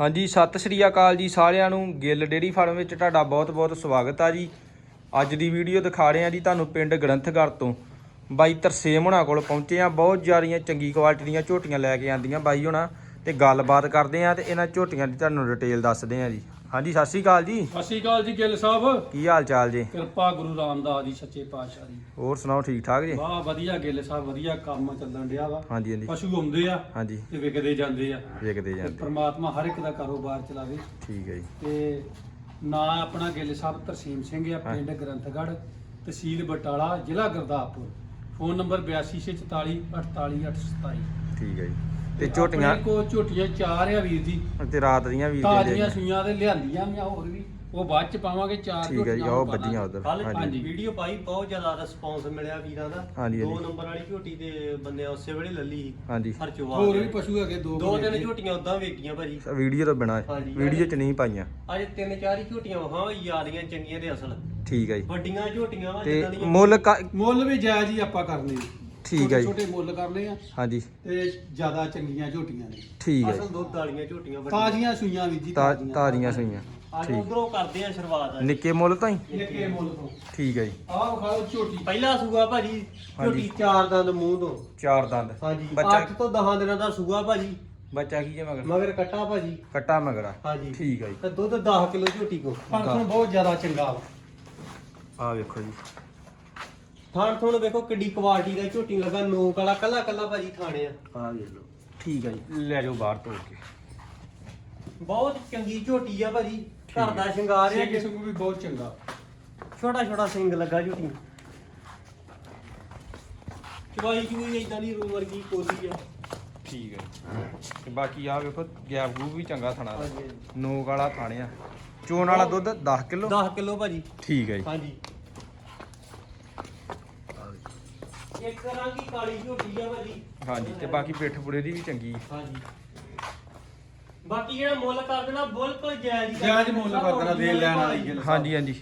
ਹਾਂਜੀ, ਸਤਿ ਸ੍ਰੀ ਅਕਾਲ ਜੀ ਸਾਰਿਆਂ ਨੂੰ। ਗਿੱਲ ਡੇਰੀ ਫਾਰਮ ਵਿੱਚ ਤੁਹਾਡਾ ਬਹੁਤ-ਬਹੁਤ ਸਵਾਗਤ ਆ ਜੀ। ਅੱਜ ਦੀ ਵੀਡੀਓ ਦਿਖਾ ਰਹੇ ਆ ਜੀ ਤੁਹਾਨੂੰ ਪਿੰਡ ਗ੍ਰੰਥਗੜ੍ਹ ਤੋਂ। ਬਾਈ ਤਰਸੇਮ ਹੋਣਾ ਕੋਲ ਪਹੁੰਚੇ ਆ ਬਹੁਤ ਜ਼ਿਆਦੀਆਂ ਚੰਗੀ ਕੁਆਲਿਟੀ ਦੀਆਂ ਝੋਟੀਆਂ ਲੈ ਕੇ ਆਂਦੀਆਂ ਬਾਈ ਹੋਣਾ ਤੇ ਗੱਲਬਾਤ ਕਰਦੇ ਆ ਤੇ ਇਹਨਾਂ ਝੋਟੀਆਂ ਦੀ ਤੁਹਾਨੂੰ ਡਿਟੇਲ ਦੱਸਦੇ ਆ ਜੀ। ਹਾਂਜੀ ਸਤਿ ਸ੍ਰੀ ਅਕਾਲ ਜੀ। ਸਤਿ ਸ਼੍ਰੀ ਅਕਾਲ ਜੀ ਗਿੱਲ ਸਾਹਿਬ। ਕੀ ਹਾਲ ਚਾਲ ਜੀ? ਕਿਰਪਾ ਗੁਰੂ ਰਾਮਦਾਸ ਦੀ ਸੱਚੇ ਪਾਤਸ਼ਾਹ ਦੀ ਹੋਰ ਸੁਣਾਓ ਠੀਕ ਠਾਕ ਜੀ? ਵਾਹ ਵਧੀਆ ਗਿੱਲ ਸਾਹਿਬ ਵਧੀਆ ਕੰਮ ਚੱਲਣ ਡਿਆ ਵਾ। ਹਾਂਜੀ ਹਾਂਜੀ। ਪਸ਼ੂ ਆਉਂਦੇ ਆ ਹਾਂਜੀ। ਤੇ ਵਿਕਦੇ ਜਾਂਦੇ ਆ। ਵੇਖਦੇ ਤੇ ਜਾਂਦੇ ਪ੍ਰਮਾਤਮਾ ਹਰ ਇੱਕ ਦਾ ਕਾਰੋਬਾਰ ਚਲਾਵੇ। ਠੀਕ ਹੈ ਜੀ। ਤੇ ਨਾਂ ਆਪਣਾ ਗਿੱਲ ਸਾਹਿਬ ਤਰਸੀਮ ਸਿੰਘ ਆ ਪਿੰਡ ਗ੍ਰੰਥਗੜ੍ਹ ਤਹਿਸੀਲ ਬਟਾਲਾ ਜ਼ਿਲ੍ਹਾ ਗੁਰਦਾਸਪੁਰ। ਫੋਨ ਨੰਬਰ 8244 48827 ਠੀਕ ਹੈ ਜੀ। ਤੇ ਝੋਟੀਆਂ ਕੋ ਝੋਟੀਆਂ ਚਾਰ ਆ ਵੀਰ ਜੀ ਤੇ ਰਾਤ ਦੀਆਂ ਵੀ ਤਾਜ਼ੀਆਂ ਸੂਈਆਂ ਤੇ ਲਿਆਂਦੀਆਂ ਵੀ ਹੋਰ ਵੀ ਉਹ ਬਾਅਦ ਚ ਪਾਵਾਂਗੇ ਚਾਰ ਠੀਕ ਹੈ ਜੀ ਵੱਜੀਆਂ ਦਾਂਗੇ। ਉਧਰ ਕੱਲ ਹਾਂਜੀ ਹਾਂਜੀ। ਵੀਡੀਓ ਪਾਈ ਬਹੁਤ ਜ਼ਿਆਦਾ ਰਿਸਪੌਂਸ ਮਿਲਿਆ ਵੀਰਾਂ ਦਾ ਹਾਂਜੀ, ਦੋ ਹਾਂਜੀ। ਨੰਬਰ ਵਾਲੀ ਝੋਟੀ ਤੇ ਬੰਦੇ ਉਸੇ ਵੇਲੇ ਲੱਲੀ ਸੀ ਹਾਂਜੀ ਹੋਰ ਵੀ ਪਸ਼ੂ ਹੈਗੇ ਦੋ ਦੋ ਤਿੰਨ ਜੀ। ਝੋਟੀਆਂ ਉਦਾਂ ਵੇਖੀਆਂ ਭਾਜੀ ਵੀਡੀਓ ਤੋਂ ਬਿਨਾ ਹਾਂਜੀ। ਵੀਡੀਓ ਚ ਨਹੀਂ ਪਾਈਆਂ ਅੱਜ ਤਿੰਨ ਚਾਰ ਹੀ ਝੋਟੀਆਂ ਵਹਾਂ ਯਾਦੀਆਂ ਚੰਗੀਆਂ ਦੇ ਅਸਲ ਠੀਕ ਹੈ ਜੀ ਵੱਡੀਆਂ ਝੋਟੀਆਂ ਵਾ ਤੇ ਜਿੱਦਾਂ ਦੀਆਂ ਮੁੱਲ ਕਾ- ਮੁੱਲ ਵੀ ਜਾਇਜ਼ ਹੀ ਆਪਾਂ ਕਰਨੇ ਆ। ਠੀਕ ਹੈ ਜੀ। ਛੋਟੇ ਮੁੱਲ ਕਰਨੇ ਆ। ਹਾਂਜੀ। ਤੇ ਜ਼ਿਆਦਾ ਚੰਗੀਆਂ ਝੋਟੀਆਂ ਨੇ। ਠੀਕ ਹੈ ਅਸਲ ਜੀ। ਦੁੱਧ ਵਾਲੀਆਂ ਝੋਟੀਆਂ ਵੱਡੀਆਂ। ਤਾਜ਼ੀਆਂ ਸੂਈਆਂ ਵੀ ਜੀ ਤਾ- ਤਾਜ਼ੀਆਂ। ਸੂਈਆਂ। ਅੱਜ ਠੀਕ। ਉਧਰੋਂ ਕਰਦੇ ਆ ਸ਼ੁਰੂਆਤ ਅੱਜ। ਨਿੱਕੇ ਮੁੱਲ ਤੋਂ ਹੀ? ਨਿੱਕੇ ਮੁੱਲ ਤੋਂ। ਠੀਕ ਹੈ ਜੀ। ਆਹ ਖਾਓ ਝੋਟੀ। ਪਹਿਲਾ ਸੂਆ ਭਾਜੀ ਹਾਂਜੀ। ਝੋਟੀ ਚਾਰ ਦੰਦ ਮੂੰਹ ਤੋਂ। ਚਾਰ ਦੰਦ। ਹਾਂਜੀ। ਬੱਚਾ 8 ਤੋਂ 10 ਦਿਨਾਂ ਦਾ ਸੂਆ ਭਾਜੀ। ਬੱਚਾ ਕੀ ਜੇ ਮਗਰ? ਮਗਰ ਕੱਟਾ ਭਾਜੀ। ਕੱਟਾ ਮਗਰਾ ਹਾਂਜੀ। ਠੀਕ ਹੈ ਜੀ। ਤੇ ਦੁੱਧ 10 ਕਿਲੋ ਝੋਟੀ ਕੋ ਪਰ ਤੁਹਾਨੂੰ ਬਹੁਤ ਜ਼ਿਆਦਾ ਚੰਗਾ ਵਾ। ਆਹ ਵੇਖੋ ਜੀ। ਥਾਣ ਥੋਣ ਵੇਖੋ ਕਿੱਡੀ ਕੁਆਲਿਟੀ ਦਾ ਝੋਟੀ ਲੱਗਾ ਨੋਕ ਵਾਲਾ ਕੱਲਾ ਕੱਲਾ ਭਾਜੀ ਥਾਣੇ ਆ। ਆਹ ਵੇਖ ਲਓ। ਠੀਕ ਹੈ ਜੀ। ਲੈ ਜਾਓ ਬਾਹਰ ਤੋੜ ਕੇ। ਬਹੁਤ ਚੰਗੀ ਝੋਟੀ ਆ ਭਾਜੀ ਘਰ ਦਾ ਸ਼ਿੰਗਾਰ ਆ। ਸਿੰਘ ਸੁੰਗ ਵੀ ਬਹੁਤ ਚੰਗਾ। ਛੋਟਾ ਛੋਟਾ ਸਿੰਘ ਲੱਗਾ ਝੋਟੀ। ਚਵਾਈ ਚੂਈ ਇਦਾਂ ਦੀ ਰੂ ਵਰਗੀ ਕੋਲੀ ਆ। ਠੀਕ ਹੈ। ਤੇ ਬਾਕੀ ਆਹ ਵੇਖੋ ਗੈਪ ਗੂਪ ਵੀ ਚੰਗਾ ਥਣਾ ਦਾ। ਹਾਂਜੀ ਨੋਕ ਵਾਲਾ ਥਾਣਿਆ ਚੋਣ ਵਾਲਾ ਦੁੱਧ 10 ਕਿਲੋ? 10 ਕਿਲੋ ਭਾਜੀ। ਠੀਕ ਹੈ ਜੀ। ਹਾਂਜੀ। ਇੱਕ ਰੰਗੀ ਕਾਲੀ ਝੋਟੀ ਆ ਭਾਜੀ ਹਾਂਜੀ ਤੇ ਬਾਕੀ ਪਿੱਠ ਪੁੜੇ ਦੀ ਵੀ ਚੰਗੀ ਹਾਂਜੀ। ਬਾਕੀ ਜਿਹੜਾ ਮੁੱਲ ਕਰ ਦੇਣਾ ਬਿਲਕੁਲ ਜਾਇਜ਼ ਹੀ ਜਾਇਜ਼ ਮੁੱਲ ਕਰ ਦੇਣਾ, ਦੇ ਲੈਣ ਵਾਲੀ ਗੱਲ। ਹਾਂਜੀ ਹਾਂਜੀ।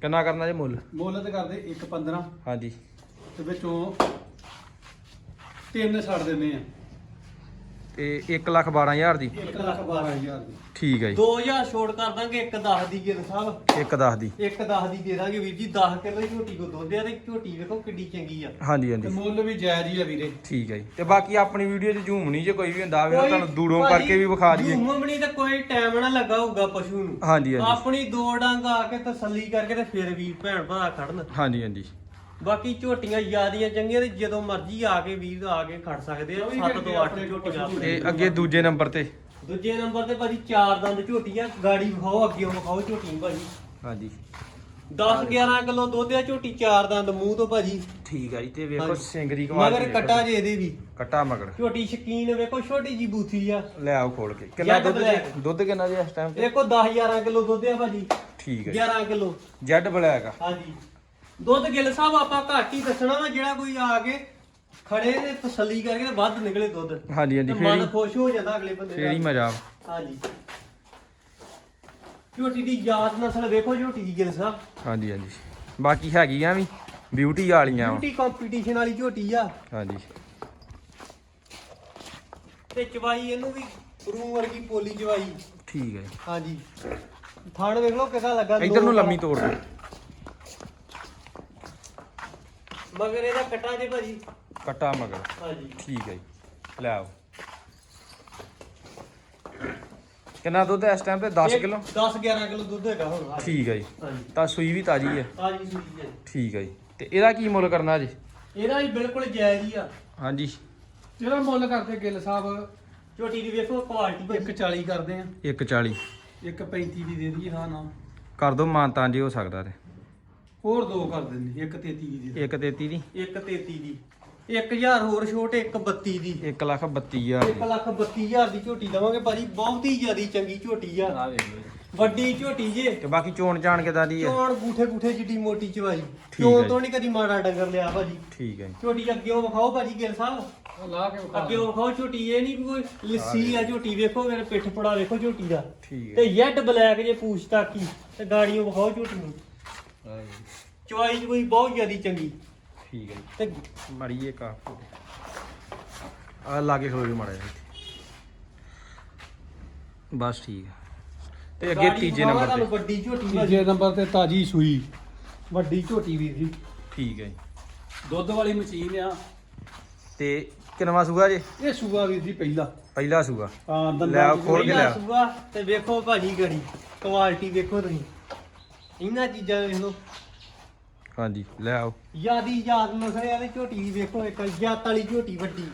ਕਿੰਨਾ ਕਰਨਾ ਜੇ ਮੁੱਲ? ਮੁੱਲ ਤੇ ਕਰਦੇ 1.15 ਹਾਂਜੀ। ਤੇ ਵਿੱਚੋਂ ਤਿੰਨ ਛੱਡ ਦਿੰਦੇ ਆ। ਤੇ 1 ਲੱਖ 12000 ਦੀ। 1 ਲੱਖ 12000 ਦੀ। ਠੀਕ ਹੈ ਜੀ। 2000 ਛੋੜ ਕਰ ਦਾਂਗੇ ਇੱਕ 10 ਦੀ ਗਿਰ ਸਾਹਿਬ। ਇੱਕ 10 ਦੀ। ਇੱਕ 10 ਦੀ ਦੇ ਦਾਂਗੇ ਵੀਰ ਜੀ 10 ਕਿਲੋ ਝੋਟੀ ਕੋ ਦੁੱਧ ਆ ਤੇ ਝੋਟੀ ਵੇਖੋ ਕਿੱਡੀ ਚੰਗੀ ਆ। ਹਾਂਜੀ ਤੇ ਹਾਂਜੀ ਮੁੱਲ ਵੀ ਜਾਇਜ਼ ਹੀ ਆ ਵੀਰੇ। ਠੀਕ ਹੈ ਜੀ। ਤੇ ਬਾਕੀ ਆਪਣੀ ਵੀਡੀਓ 'ਚ ਝੂਮ ਨਹੀਂ ਜੇ ਕੋਈ ਵੀ ਹੁੰਦਾ ਕੋਈ- ਤੁਹਾਨੂੰ ਦੂਰੋਂ ਕਰਕੇ ਵੀ ਵਿਖਾ ਦਈਏ। ਝੂਮ ਵੀ ਨਹੀਂ ਤੇ ਕੋਈ ਟਾਈਮ ਨਾ ਲੱਗਾ ਹੋਊਗਾ ਪਸ਼ੂ ਨੂੰ। ਹਾਂਜੀ ਹਾਂਜੀ। ਆਪਣੀ ਦੋ ਡੰਗ ਆ ਕੇ ਤਸੱਲੀ ਕਰਕੇ ਤੇ ਫਿਰ ਵੀਰ ਭੈਣ ਭਰਾ ਖੜਨ। ਹਾਂਜੀ ਹਾਂਜੀ। ਬਾਕੀ ਝੋਟੀਆਂ ਯਾਦੀਆਂ ਚੰਗੀਆਂ ਤੇ ਜਦੋਂ ਮਰਜ਼ੀ ਆ ਕੇ ਵੀਰ ਆ ਕੇ ਖੜ ਸਕਦੇ ਆ ਚੌਵੀ 7 ਘੰਟੇ ਤੋਂ 8 ਆਪਣੇ ਝੋਟੀਆਂ ਤੇ ਅੱਗੇ ਦੂਜੇ ਨੰਬਰ ਤੇ। ਦੂਜੇ ਨੰਬਰ ਤੇ ਭਾਜੀ ਚਾਰ ਦੰਦ ਝੋਟੀ ਆ ਗਾੜੀ ਵਿਖਾਓ ਅੱਗੇ ਵਿਖਾਓ ਝੋਟੀ ਨੂੰ ਭਾਜੀ। ਹਾਂਜੀ। 10 11 ਕਿਲੋ ਦੁੱਧ ਆ ਝੋਟੀ ਚਾਰ ਦੰਦ ਮੂੰਹ ਤੋਂ ਭਾਜੀ। ਠੀਕ ਹੈ ਜੀ ਤੇ ਵੇਖੋ ਹਾਂਜੀ। ਸਿੰਗਰੀ ਮਗਰ ਕੱਟਾ ਜੇ ਇਹਦੇ ਵੀ। ਕੱਟਾ ਮਗਰ। ਝੋਟੀ ਸ਼ਕੀਨ ਵੇਖੋ ਛੋਟੀ ਜੀ ਬੂਥੀ ਆ। ਲੈ ਆਓ ਖੋਲ ਕੇ। ਕਿੰਨਾ ਦੁੱਧ? ਦੁੱਧ ਕਿੰਨਾ ਜੀ ਇਸ ਟਾਈਮ ਤੇ? ਦੇਖੋ 10 11 ਕਿਲੋ ਦੁੱਧ ਆ ਭਾਜੀ। ਠੀਕ ਹੈ ਜੀ। 11 ਕਿਲੋ। ਜੈਡ ਬਲੈਕ ਆ। ਹਾਂਜੀ। ਦੁੱਧ ਗਿੱਲ ਸਾਹਿਬ ਆਪਾਂ ਘੱਟ ਹੀ ਦੱਸਣਾ ਵਾ ਜਿਹੜਾ ਕੋਈ ਆ ਕੇ ਖੜੇ ਤੇ ਤਸੱਲੀ ਕਰਕੇ ਤੇ ਵੱਧ ਨਿਕਲੇ ਦੁੱਧ। ਹਾਂਜੀ ਹਾਂਜੀ ਤੇ ਫੇਰ ਮਨ ਖੁਸ਼ ਹੋ ਜਾਂਦਾ ਅਗਲੇ ਬੰਦੇ ਫੇਰ ਮਜ਼ਾ। ਹਾਂਜੀ। ਝੋਟੀ ਦੀ ਯਾਦ ਨਸਲ ਵੇਖੋ ਝੋਟੀ ਦੀ ਗਿੱਲ ਸਾਹਿਬ। ਹਾਂਜੀ ਹਾਂਜੀ। ਬਾਕੀ ਹੈਗੀਆਂ ਵੀ ਬਿਊਟੀ ਵਾਲੀਆਂ ਵਾ। ਬਿਊਟੀ ਕੰਪੀਟੀਸ਼ਨ ਵਾਲੀ ਝੋਟੀ ਆ। ਹਾਂਜੀ। ਤੇ ਚਵਾਈ ਇਹਨੂੰ ਵੀ ਰੂ ਵਰਗੀ ਪੋਲੀ ਚਵਾਈ। ਠੀਕ ਹੈ ਜੀ। ਹਾਂਜੀ। ਥਣ ਵੇਖ ਲਓ ਕਿਦਾਂ ਲੱਗਾ। ਇੱਧਰ ਨੂੰ ਲੰਮੀ ਤੋੜ ਦਿਓ। ਮਗਰ ਇਹਦਾ ਕਟਾ ਜੇ ਭਾਜੀ। ਕੱਟਾ ਮਗਰ। ਹਾਂਜੀ। ਠੀਕ ਹੈ ਜੀ। ਲੈ ਆਓ। ਕਿੰਨਾ ਦੁੱਧ ਹੈ ਇਸ ਟਾਈਮ ਤੇ? 10 ਕਿਲੋ? 10 11 ਕਿਲੋ ਦੁੱਧ ਹੈਗਾ ਹੁਣ ਹਾਂਜੀ। ਠੀਕ ਹੈ ਜੀ। ਹਾਂਜੀ। ਤਾਂ ਸੂਈ ਵੀ ਤਾਜੀ ਹੈ। ਤਾਜੀ ਸੂਈ ਹੈ। ਠੀਕ ਹੈ ਜੀ। ਤੇ ਇਹਦਾ ਕੀ ਮੁੱਲ ਕਰਨਾ ਜੀ? ਇਹਦਾ ਵੀ ਬਿਲਕੁਲ ਜਾਇਜ਼ ਹੀ ਆ। ਹਾਂਜੀ। ਜਿਹੜਾ ਮੁੱਲ ਕਰਦੇ ਗਿੱਲ ਸਾਹਿਬ। ਝੋਟੀ ਦੀ ਵੇਖੋ ਕੁਆਲਿਟੀ ਭਾਜੀ। 140 ਕਰਦੇ ਆ। 140 135 ਦੀ ਦੇ ਦਈਏ ਹਾਂ ਨਾ। ਕਰ ਦੋ ਮਾਨਤਾਂ ਜੀ ਹੋ ਸਕਦਾ ਤੇ। ਹੋਰ ਦੋ ਕਰ ਦਿੰਦੇ 133 ਦੀ ਦੇ 133 ਦੀ? ਇੱਕ 33 ਦੀ। 1000 ਹੋਰ ਛੋਟ ਇੱਕ 32 ਦੀ। 1 ਲੱਖ 32000 1 ਲੱਖ 32000 ਦੀ ਝੋਟੀ ਦਵਾਂਗੇ ਭਾਜੀ ਬਹੁਤ ਹੀ ਜ਼ਿਆਦੀ ਚੰਗੀ ਝੋਟੀ ਆ। ਆ ਵੇਖ ਲਓ ਜੀ। ਵੱਡੀ ਝੋਟੀ ਜੇ। ਤੇ ਬਾਕੀ ਚੋਣ ਚਾਣ ਕਿਦਾਂ ਦੀ ਹੈ ਚੋਣ ਗੂਠੇ ਗੂਠੇ ਜਿੱਡੀ ਮੋਟੀ ਚਵਾਈ ਠੀਕ ਚੋਣ ਤੋਂ ਨਹੀਂ ਕਦੀ ਮਾੜਾ ਡੰਗਰ ਲਿਆ ਭਾਜੀ। ਠੀਕ ਹੈ ਜੀ। ਝੋਟੀ ਅੱਗਿਓਂ ਵਿਖਾਓ ਭਾਜੀ ਗਿਲ ਸਾਹਿਬ। ਉਹ ਲਾ ਕੇ ਵਿਖਾ ਅੱਗਿਓਂ ਵਿਖਾਓ ਝੋਟੀ ਇਹ ਨਹੀਂ ਕੋਈ ਲੱਸੀ ਆ ਝੋਟੀ ਵੇਖੋ ਮੇਰੇ ਪਿੱਠ ਪੜਾ ਵੇਖੋ ਝੋਟੀ ਦਾ। ਠੀਕ ਤੇ ਹੈ ਯੈਡ ਬਲੈਕ ਜੇ ਪੂਛ ਤਾਕੀ ਤੇ ਗਾੜੀਆਂ ਵਿਖਾਓ ਝੋਟੀ ਨੂੰ। ਹਾਂ ਜੀ, ਚਵਾਈ ਬਹੁਤ ਜ਼ਿਆਦੀ ਚੰਗੀ। ਠੀਕ ਹੈ ਜੀ। ਤੇ ਮੜੀਏ ਕਾ ਆ। ਲਾਗੇ ਖਲੋ ਜੀ ਮਾੜਾ ਜਿਹਾ ਇੱਥੇ। ਬਸ ਠੀਕ ਆ। ਤੇ ਅੱਗੇ ਤੀਜੇ ਨੰਬਰ ਤੁਹਾਨੂੰ ਤੇ ਵੱਡੀ ਝੋਟੀ ਤੀਜੇ ਭਾਜੀ ਨੰਬਰ ਤੇ ਤਾਜੀ ਸੂਈ। ਵੱਡੀ ਝੋਟੀ ਵੀਰ ਜੀ ਠੀਕ ਹੈ ਜੀ। ਦੁੱਧ ਵਾਲੀ ਮਸ਼ੀਨ ਆ। ਤੇ ਕਿੰਨਵਾ ਸੂਆ ਜੇ? ਇਹ ਸੂਆ ਵੀਰ ਜੀ ਪਹਿਲਾ। ਪਹਿਲਾ ਸੂਆ। ਹਾਂ ਲੈ ਆਓ, ਖੋਲ ਕੇ ਪਹਿਲਾ ਲਿਆ। ਸੂਆ ਤੇ ਵੇਖੋ ਭਾਜੀ ਗੜੀ। ਕੁਆਲਿਟੀ ਵੇਖੋ ਤੁਸੀਂ। ਇਹਨਾਂ ਚੀਜ਼ਾਂ ਵੇਖ ਲਓ। ਹਾਂਜੀ ਲੈ ਆਓ। ਯਾਦੀ ਯਾਦ ਨਸਲੇ ਵਾਲੀ ਝੋਟੀ ਦੀ ਵੇਖੋ ਇੱਕ ਜਾਤ ਵਾਲੀ ਝੋਟੀ ਵੱਡੀ।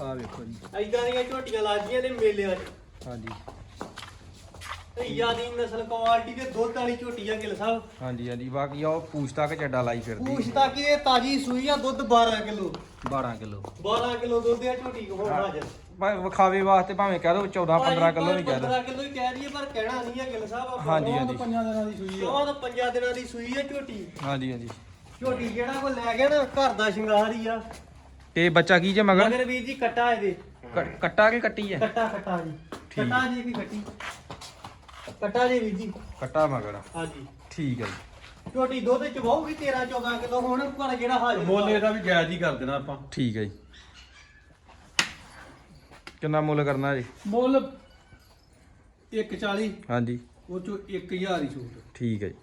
ਆ ਵੇਖੋ ਜੀ। ਐਦਾਂ ਦੀਆਂ ਝੋਟੀਆਂ ਲੱਗਦੀਆਂ ਨੇ ਮੇਲਿਆਂ 'ਚ ਹਾਂਜੀ। ਤੇ ਯਾਦੀ ਨਸਲ ਕੁਆਲਿਟੀ ਦੇ ਦੁੱਧ ਵਾਲੀ ਝੋਟੀ ਆ ਗਿਲ ਸਾਹਿਬ। ਹਾਂਜੀ ਹਾਂਜੀ। ਬਾਕੀ ਆ ਉਹ ਪੂਛ ਤੱਕ ਚੱਡਾ ਲਾਈ ਫਿਰਦੀ। ਪੂਛ ਤੱਕ ਇਹ ਤਾਜੀ ਸੂਈ ਆ ਦੁੱਧ 12 ਕਿਲੋ। 12 ਕਿਲੋ। 12 ਕਿਲੋ ਦੁੱਧ ਆ ਝੋਟੀ ਕੋਲ ਹਾਜ਼ਰ ਵਿਖਾਵੇ ਵਾਸਤੇ ਭਾਵੇਂ ਕਹਿ ਦੋ 14 15 ਕਿਲੋ ਵੀ ਕਹਿ ਦੋ। 15 ਕਿਲੋ ਹੀ ਕਹਿ ਦਈਏ ਪਰ ਕਹਿਣਾ ਨਹੀਂ ਆ ਗਿਲ ਸਾਹਿਬ ਆਪਾਂ ਹਾਂਜੀ, ਉਹ ਹਾਂਜੀ। ਤਾਂ ਪੰਜਾਂ ਦਿਨਾਂ ਦੀ ਸੂਈ ਆ। ਚੌਹਾਂ ਤੋਂ ਪੰਜਾਂ ਦਿਨਾਂ ਦੀ ਸੂਈ ਆ ਝੋਟੀ। ਹਾਂਜੀ ਹਾਂਜੀ। ਝੋਟੀ ਜਿਹੜਾ ਕੋ ਲੈ ਗਿਆ ਨਾ ਘਰ ਦਾ ਸ਼ਿੰਗਾਰ ਹੀ ਆ। ਤੇ ਬੱਚਾ ਕੀ ਜੇ ਮਗਰ? ਮਗਰ ਵੀਰ ਜੀ ਕੱਟਾ ਇਹਦੇ। ਕ- ਕੱਟਾ ਕੇ ਕੱਟੀ ਹੈ ਕੱਟਾ ਕੱਟਾ ਜੀ। ਠੀਕ। ਕੱਟਾ ਜੀ ਵੀ ਕੱਟੀ। ਕੱਟਾ ਜੀ ਵੀਰ ਜੀ। ਕੱਟਾ ਮਗਰ। ਹਾਂਜੀ। ਠੀਕ ਹੈ ਜੀ। ਝੋਟੀ ਦੁੱਧ ਚ ਬਹੁਗੀ 13 14 ਕਿਲੋ ਹੁਣ ਪਰ ਜਿਹੜਾ ਹਾਜ਼ਰ ਮੋਲੇ ਦਾ ਵੀ ਜਾਇਜ਼ ਹੀ ਕਰ ਦੇਣਾ ਆਪਾਂ। ਠੀਕ ਹੈ ਜੀ। ਕਿੰਨਾ ਮੁੱਲ ਕਰਨਾ ਜੀ? ਮੁੱਲ 140 ਹਾਂਜੀ। ਉਹ ਚੋਂ 1000 ਹੀ ਛੂਟ। ਠੀਕ ਹੈ ਜੀ।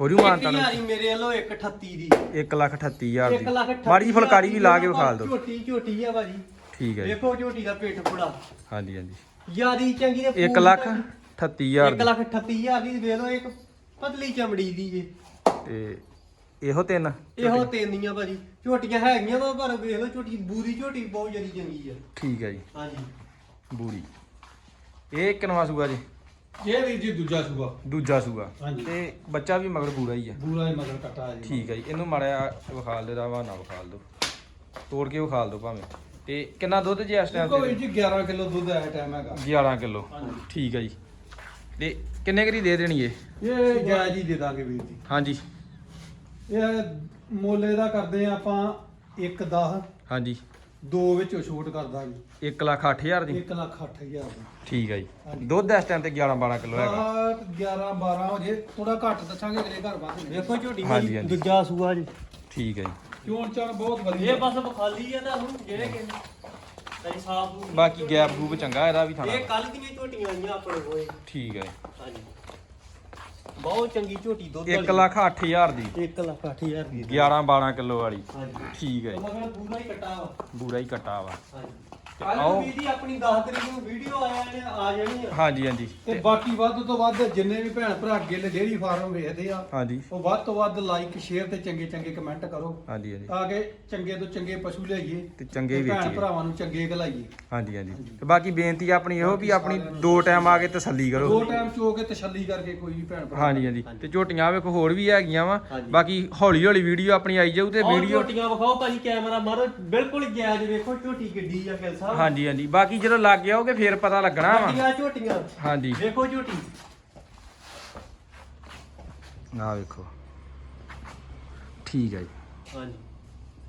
ਹੋ ਜੂ ਮਾਨਤਾ ਨੂੰ ਯਾਰੀ ਮੇਰੇ ਵੱਲੋਂ 138 ਦੀ। 1 ਲੱਖ 38000 1 ਲੱਖ ਦੀ। 38 ਮਾੜੀ ਫੁਲਕਾਰੀ ਵੀ ਲਾ ਕੇ ਵਿਖਾਲ ਦਿਓ। ਝੋਟੀ ਝੋਟੀ ਆ ਭਾਜੀ। ਠੀਕ ਹੈ ਜੀ। ਵੇਖੋ ਝੋਟੀ ਦਾ ਪੇਟ ਬੁੜਾ। ਹਾਂਜੀ ਹਾਂਜੀ। ਯਾਰੀ ਚੰਗੀ ਤੇ 1 ਲੱਖ? 38000 1 ਲੱਖ 38000 ਦੀ ਵੇਖ ਲਓ ਇੱਕ ਪਤਲੀ ਚਮੜੀ ਦੀ ਜੇ। ਤੇ ਇਹੋ ਤਿੰਨ ਇਹੋ ਤੇਨੀਆਂ ਭਾਜੀ। ਝੋਟੀਆਂ ਹੈਗੀਆਂ ਵਾ ਪਰ ਵੇਖ ਲਓ ਝੋਟੀ ਬੂਰੀ ਝੋਟੀ ਬਹੁਤ ਜਰੀ ਚੰਗੀ ਆ। ਠੀਕ ਹੈ ਜੀ। ਹਾਂਜੀ। ਬੂੜੀ ਇਹ ਕਿੰਨਵਾ ਸੂਆ ਜੀ। ਇਹ ਵੀਰ ਜੀ ਦੂਜਾ ਸੂਆ। ਦੂਜਾ ਸੂਆ। ਹਾਂਜੀ। ਤੇ ਬੱਚਾ ਵੀ ਮਗਰ ਬੂੜਾ ਹੀ ਆ। ਬੂਰਾ ਹੀ ਮਗਰ ਕੱਟਾ ਜੀ। ਠੀਕ ਹੈ ਜੀ। ਇਹਨੂੰ ਮਾੜਾ ਵਿਖਾਲ ਦੇ ਦਾ ਨਾ ਵਿਖਾਲ ਦਿਓ ਤੋੜ ਕੇ ਵਿਖਾਲ ਦਿਓ ਭਾਵੇਂ। ਤੇ ਕਿੰਨਾ ਦੁੱਧ ਜੀ ਇਸ ਟਾਈਮ ਕੋਈ ਤੇ ਜੀ 11 ਕਿਲੋ ਦੁੱਧ ਹੈ ਟਾਈਮ ਹੈਗਾ। 11 ਕਿਲੋ। ਠੀਕ ਹੈ ਜੀ। ਤੇ ਕਿੰਨੇ ਕਰੀ ਦੇ ਦੇਣੀ ਏ? ਇਹ ਜਾਇਜ਼ ਹੀ ਦੇ ਦਾਂਗੇ ਵੀਰ ਜੀ। ਹਾਂਜੀ। ਇਹ ਮੋਲੇ ਦਾ ਕਰਦੇ ਆ ਆਪਾਂ 1 10 ਹਾਂਜੀ। ਦੋ ਵਿੱਚੋਂ ਛੋਟ ਕਰ ਦਾਂਗੇ। 1 ਲੱਖ 8000 ਦੀ? 1 ਲੱਖ 8000 ਦਾ। ਠੀਕ ਹੈ ਜੀ। ਦੁੱਧ ਇਸ ਟਾਈਮ ਤੇ 11 12 ਕਿਲੋ ਹੈਗਾ। ਆਹ 11 12 ਹੋ ਜੇ। ਥੋੜਾ ਘੱਟ ਦੱਸਾਂਗੇ ਅਗਲੇ ਘਰ ਬਾਅਦ ਵਿੱਚ ਵੇਖੋ ਝੋਟੀ ਹਾਂਜੀ। ਦੂਜਾ ਸੂਆ ਜੀ। ਠੀਕ ਹੈ ਜੀ। ਚੋਣ ਚਾਣ ਬਹੁਤ ਵਧੀਆ। ਇਹ ਬਸ ਬਖਾਲੀ ਆ ਤੁਹਾਨੂੰ ਜਿਹੜੇ ਕਿ ਸਾਫ਼ ਬਾਕੀ ਗੈਪ ਗੂਪ ਚੰਗਾ ਇਹਦਾ ਵੀ ਥਾਣਾ। ਇਹ ਕੱਲ ਦੀਆਂ ਝੋਟੀਆਂ ਆਈਆਂ ਆਪਣੇ ਕੋਲੇ? ਠੀਕ ਹੈ। ਹਾਂਜੀ। ਬਹੁਤ ਚੰਗੀ ਝੋਟੀ ਦੁੱਧ 1 ਲੱਖ 8000 ਦੀ। 1 ਲੱਖ 8000 ਦੀ। 11 12 ਕਿਲੋ ਵਾਲੀ। ਹਾਂਜੀ। ਠੀਕ ਹੈ ਮਗਰ ਪੂਰਾ ਹੀ ਕੱਟਾ ਵਾ। ਬੂੜਾ ਹੀ ਕੱਟਾ ਵਾ। ਹਾਂਜੀ। ਤੇ ਕੱਲ ਆਓ। ਵੀ ਜੀ ਆਪਣੀ 10 ਤਰੀਕ ਨੂੰ ਵੀਡੀਓ ਆਇਆ ਨੇ ਆ ਜਾਣੀ ਆ। ਹਾਂਜੀ ਹਾਂਜੀ। ਤੇ ਬਾਕੀ ਵੱਧ ਤੋਂ ਵੱਧ ਜਿੰਨੇ ਵੀ ਭੈਣ ਭਰਾ ਗਿੱਲ ਡੇਅਰੀ ਫਾਰਮ ਵੇਖਦੇ ਆ ਹਾਂਜੀ। ਉਹ ਵੱਧ ਤੋਂ ਵੱਧ ਲਾਈਕ ਸ਼ੇਅਰ ਤੇ ਚੰਗੇ ਚੰਗੇ ਕਮੈਂਟ ਕਰੋ। ਹਾਂਜੀ ਹਾਂਜੀ। ਤਾਂ ਕਿ ਚੰਗੇ ਤੋਂ ਚੰਗੇ ਪਸ਼ੂ ਲਿਆਈਏ ਤੇ ਚੰਗੇ ਤੇ ਭੈਣ ਵੇਚੀਏ। ਭਰਾਵਾਂ ਨੂੰ ਚੰਗੇ ਗਲਾਈਏ ਹਾਂਜੀ ਹਾਂਜੀ। ਤੇ ਬਾਕੀ ਬੇਨਤੀ ਆਪਣੀ ਇਹੋ ਵੀ ਆਪਣੀ ਦੋ ਟਾਈਮ ਆ ਕੇ ਤਸੱਲੀ ਦੋ ਕਰੋ ਟਾਈਮ ਚੋ ਕੇ ਤਸੱਲੀ ਕਰਕੇ ਕੋਈ ਵੀ ਭੈਣ ਭਰਾ ਹਾਂਜੀ ਹਾਂਜੀ। ਤੇ ਝੋਟੀਆਂ ਵੇਖੋ ਹੋਰ ਵੀ ਹੈਗੀਆਂ ਵਾ। ਬਾਕੀ ਹੌਲੀ ਹੌਲੀ ਵੀਡੀਓ ਆਪਣੀ ਆਈ ਜਾਊ ਤੇ ਔਰ ਵੀਡੀਓ ਝੋਟੀਆਂ ਵਿਖਾਓ ਭਾਜੀ ਕੈਮਰਾ ਮਾਰੋ ਬਿਲਕੁਲ ਜਾਇਜ਼ ਵੇਖੋ ਝੋਟੀ ਕਿੱਡੀ ਆ ਗਿਲ ਸਾਹਿਬ ਹਾਂਜੀ ਹਾਂਜੀ। ਬਾਕੀ ਜਦੋਂ ਲੱਗ ਜਾਓਗੇ ਫੇਰ ਪਤਾ ਲੱਗਣਾ ਵਾ। ਵੱਡੀਆਂ ਝੋਟੀਆਂ। ਹਾਂਜੀ। ਵੇਖੋ ਝੋਟੀ। ਆ ਵੇਖੋ। ਠੀਕ ਹੈ ਜੀ। ਹਾਂਜੀ।